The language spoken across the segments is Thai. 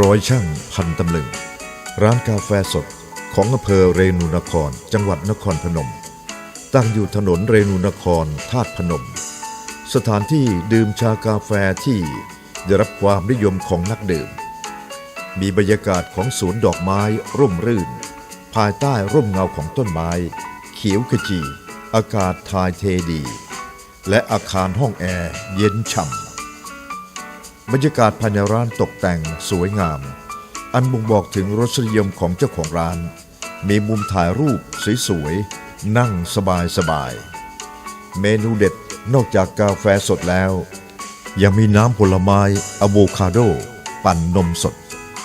ร้อยช่างพันตำลึง ร้านกาแฟสดของอำเภอเรนูนคร จังหวัดนครพนม ตั้งอยู่ถนนเรนูนครธาตุพนม สถานที่ดื่มชากาแฟที่ได้รับความนิยมของนักดื่ม มีบรรยากาศของสวนดอกไม้ร่มรื่น ภายใต้ร่มเงาของต้นไม้ เขียวขจี อากาศทายเทดี และอาคารห้องแอร์เย็นฉ่ำ บรรยากาศภายในร้านตกแต่งสวยงาม อันบ่งบอกถึงรสนิยมของเจ้าของร้าน มีมุมถ่ายรูปสวยๆนั่งสบายๆเมนูเด็ดนอกจากกาแฟสดแล้ว ยังมีน้ำผลไม้อะโวคาโด ปั่นนมสด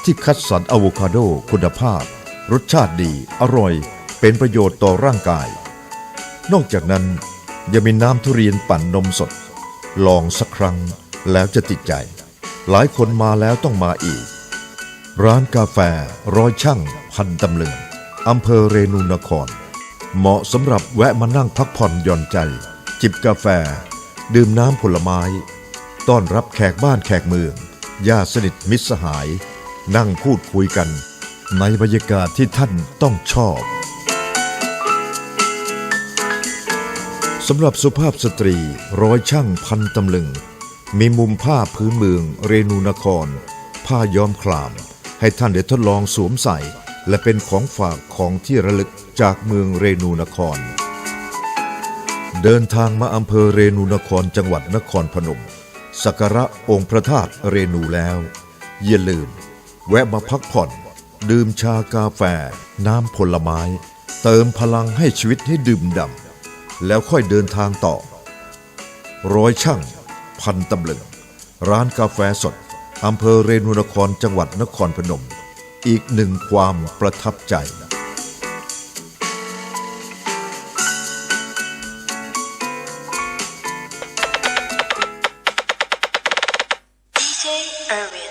ที่คัดสรรอะโวคาโดคุณภาพ รสชาติดีอร่อย เป็นประโยชน์ต่อร่างกาย นอกจากนั้นยังมีน้ำทุเรียนปั่นนมสด ลองสักครั้งแล้วจะติดใจ หลายคนมาแล้วต้องมาอีก ร้านกาแฟร้อยช่างพันตำลึงอำเภอเรนูนคร เหมาะสำหรับแวะมานั่งพักผ่อนหย่อนใจ จิบกาแฟ ดื่มน้ำผลไม้ ต้อนรับแขกบ้านแขกเมืองญาติสนิทมิตรสหาย นั่งพูดคุยกัน ในบรรยากาศที่ท่านต้องชอบสำหรับสุภาพสตรีร้อยช่างพันตำลึง มีมุมผ้าพื้นเมืองเรนูนคร ผ้าย้อมคลาม ให้ท่านได้ทดลองสวมใส่ และเป็นของฝากของที่ระลึกจากเมืองเรนูนคร เดินทางมาอำเภอเรนูนครจังหวัดนครพนมสักการะองค์พระธาตุเรนูแล้ว อย่าลืม แวะมาพักผ่อน ดื่มชากาแฟ น้ำผลไม้ เติมพลังให้ชีวิตให้ดื่มด่ำแล้วค่อยเดินทางต่อ ร้อยช่าง พันตำลึง ร้านกาแฟสดอำเภอเรนูนครจังหวัดนครพนม อีกหนึ่งความประทับใจ DJ Irwin.